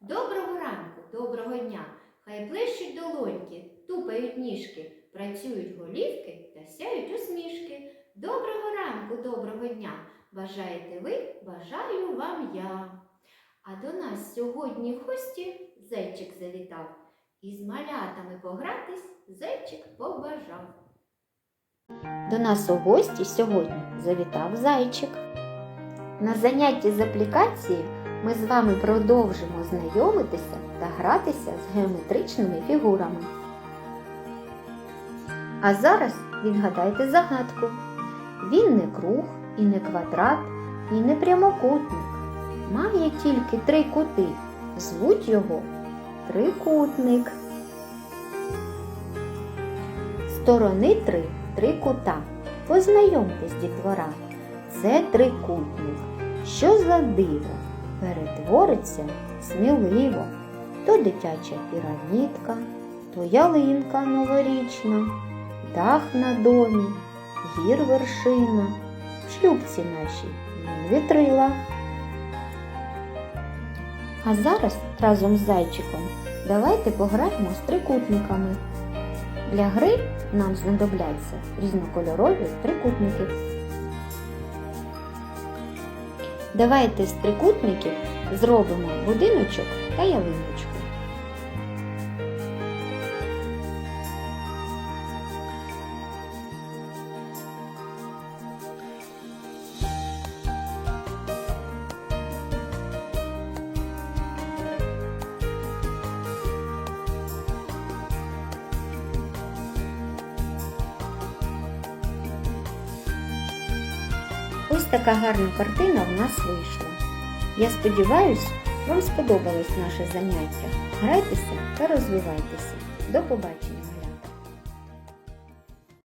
Доброго ранку, доброго дня. Хай плещуть долоньки, тупають ніжки, працюють голівки та сяють усмішки. Доброго ранку, доброго дня. Бажаєте ви, бажаю вам я. А до нас сьогодні в гості зайчик завітав. Із малятами погратись зайчик побажав. До нас у гості сьогодні завітав зайчик. На занятті з аплікації ми з вами продовжимо знайомитися та гратися з геометричними фігурами. А зараз відгадайте загадку. Він не круг, і не квадрат, і не прямокутник. Має тільки три кути. Звуть його трикутник. Сторони три, три кута. Познайомтесь, дітвора. Це трикутник. Що за диво? Перетвориться сміливо. То дитяча пірамідка, то ялинка новорічна, дах на домі, гір вершина, в шлюбці нашій вітрила. А зараз разом з зайчиком давайте пограємо з трикутниками. Для гри нам знадобляться різнокольорові трикутники. Давайте з трикутників зробимо будиночок та ялиночку. Ось така гарна картина в нас вийшла. Я сподіваюся, вам сподобалось наше заняття. Грайтеся та розвивайтеся. До побачення!